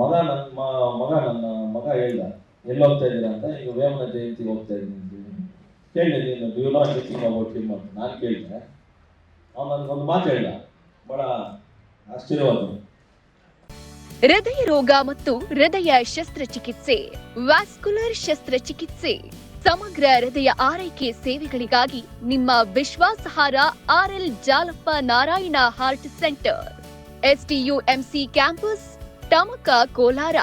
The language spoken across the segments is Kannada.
ಮಗ ನನ್ನ ಮಗ ನನ್ನ ಮಗ ಹೇಳ್ದ ಎಲ್ಲಿ ಹೋಗ್ತಾ ಇದ್ದೀರಾ ಅಂತ ಈಗ ವೇಮನ ಜಯಂತಿಗೆ ಹೋಗ್ತಾ ಇದ್ದೀನಿ ಅಂತ. ಕೇಳಿದೆ, ನೀನು do not think about him ಅಂತ ನಾನು ಕೇಳಿದೆ. ಅವ್ನು ನನಗೊಂದು ಮಾತು ಹೇಳ್ದ. ಬಹಳ ಆಶ್ಚರ್ಯವಾದ. ಹೃದಯ ರೋಗ ಮತ್ತು ಹೃದಯ ಶಸ್ತ್ರಚಿಕಿತ್ಸೆ, ವ್ಯಾಸ್ಕುಲರ್ ಶಸ್ತ್ರಚಿಕಿತ್ಸೆ, ಸಮಗ್ರ ಹೃದಯ ಆರೈಕೆ ಸೇವೆಗಳಿಗಾಗಿ ನಿಮ್ಮ ವಿಶ್ವಾಸಾರ್ಹ RL Jalappa Narayana heart centre STUMC campus Tamaka Kolar.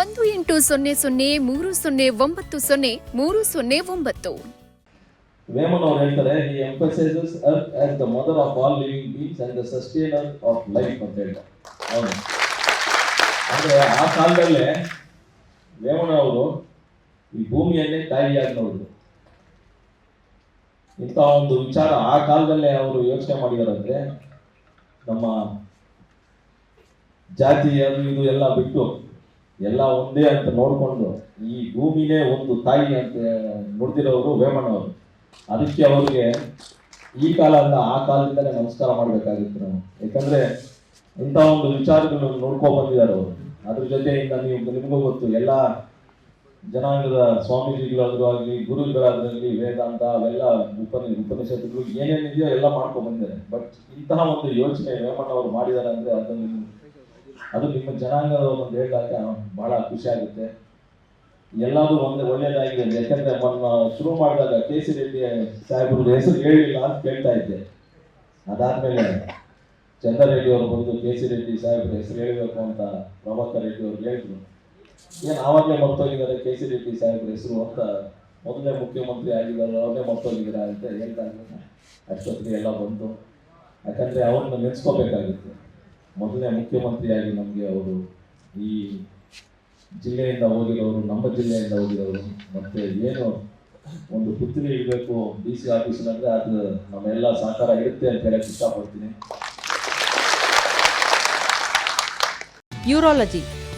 ಒಂದು ಎಂಟು ಸೊನ್ನೆ ಸೊನ್ನೆ ಮೂರು ಸೊನ್ನೆ ಒಂಬತ್ತು ಸೊನ್ನೆ ಮೂರು ಸೊನ್ನೆ ಒಂಬತ್ತು. ವೇಮನ್ ಈ emphasises earth as the mother of all living and the sustainer of life ಅಂತ ಹೇಳ್ತಾರೆ. ಅಂದ್ರೆ ಆ ಕಾಲದಲ್ಲೇ ವೇಮನ ಅವರು ಈ ಭೂಮಿಯನ್ನೇ ತಾಯಿಯಾಗಿ ನೋಡಿದ್ರು. ಇಂಥ ಒಂದು ವಿಚಾರ ಆ ಕಾಲದಲ್ಲೇ ಅವರು ಯೋಚನೆ ಮಾಡಿದಾರಂದ್ರೆ ನಮ್ಮ ಜಾತಿ ಅದು ಇದು ಎಲ್ಲ ಬಿಟ್ಟು ಎಲ್ಲ ಒಂದೇ ಅಂತ ನೋಡಿಕೊಂಡು ಈ ಭೂಮಿನೇ ಒಂದು ತಾಯಿ ಅಂತ ನುಡಿದಿರೋರು ವೇಮಣ್ಣವರು ಅದಕ್ಕೆ ಅವ್ರಿಗೆ ಈ ಕಾಲ ಅಲ್ಲ, ಆ ಕಾಲದಿಂದಲೇ ನಮಸ್ಕಾರ ಮಾಡಬೇಕಾಗಿತ್ತು ನಾವು. ಯಾಕಂದ್ರೆ ಇಂಥ ಒಂದು ವಿಚಾರಗಳನ್ನು ನೋಡ್ಕೋ ಬಂದಿದ್ದಾರೆ ಅವರು. ಅದ್ರ ಜೊತೆಯಿಂದ ನೀವು ನಿಮಗೂ ಗೊತ್ತು, ಎಲ್ಲ ಜನಾಂಗದ ಸ್ವಾಮೀಜಿಗಳಾದ್ರೂ ಆಗಲಿ ಗುರುಗಳಾದ್ರಲ್ಲಿ ವೇದಾಂತ ಅವೆಲ್ಲ ಉಪನಿ, ಉಪನಿಷತ್ತುಗಳು ಏನೇನಿದೆಯೋ ಎಲ್ಲ ಮಾಡ್ಕೊಂಡು ಬಂದಿದ್ದಾರೆ. ಬಟ್ ಇಂತಹ ಒಂದು ಯೋಚನೆ ವೇಮಣ್ಣ ಅವರು ಮಾಡಿದ್ದಾರೆ ಅಂದ್ರೆ ಅದನ್ನು ಅದು ನಿಮ್ಮ ಜನಾಂಗದ ಒಂದು ಹೇಳಿದಾಗ ಬಹಳ ಖುಷಿ ಆಗುತ್ತೆ. ಎಲ್ಲಾದ್ರೂ ಒಂದು ಒಳ್ಳೇದಾಗಿದೆ. ಯಾಕಂದ್ರೆ ಮೊನ್ನ ಶುರು ಮಾಡಿದಾಗ ಕೆ ಸಿ ರೆಡ್ಡಿ ಸಾಹೇಬ್ರದ್ದು ಹೆಸರು ಹೇಳಿಲ್ಲ ಅಂತ ಕೇಳ್ತಾ ಇದ್ದೆ. ಅದಾದ್ಮೇಲೆ ಚಂದ್ರರೆಡ್ಡಿ ಅವರು ಬಂದು ಕೆ ಸಿ ರೆಡ್ಡಿ ಸಾಹೇಬ್ರ ಹೆಸರು ಹೇಳಬೇಕು ಅಂತ ಪ್ರಭಾಕರ್ ರೆಡ್ಡಿ ಅವರು ಹೇಳಿದ್ರು. ಏನು ಆವಾಗಲೇ ಮರ್ತೋಗಿದ್ದಾರೆ ಕೆ ಸಿ ರೆಡ್ಡಿ ಸಾಹೇಬ್ರ ಹೆಸರು ಅಂತ ಮೊದಲನೇ ಮುಖ್ಯಮಂತ್ರಿ ಆಗಿದ್ದಾರೆ, ಅವ್ರನ್ನೇ ಮರ್ತೋಗಿದ್ದೀರಾ ಅಂತ ಹೇಳ್ತಾ ಇದ್ದಾರೆ ಅಷ್ಟೊತ್ತಿಗೆ ಎಲ್ಲ ಬಂತು. ಯಾಕಂದ್ರೆ ಅವ್ರನ್ನ ನೆನೆಸ್ಕೋಬೇಕಾಗಿತ್ತು. ಮೊದಲನೇ ಮುಖ್ಯಮಂತ್ರಿಯಾಗಿ ನಮಗೆ ಅವರು ಈ ಜಿಲ್ಲೆಯಿಂದ ಹೋಗಿರೋರು, ನಮ್ಮ ಜಿಲ್ಲೆಯಿಂದ ಹೋಗಿರೋರು, ಮತ್ತೆ ಏನು ಒಂದು ಪುತ್ರಿ ಇರಬೇಕು, ಡಿ ಸಿ ಆಫೀಸಿನಂದ್ರೆ ಅದು ನಮ್ಮೆಲ್ಲ ಸಹಕಾರ ಇರುತ್ತೆ ಅಂತ ಹೇಳಕ್ಕೆ ಇಷ್ಟಪಡ್ತೀನಿ. ಯೂರಾಲಜಿ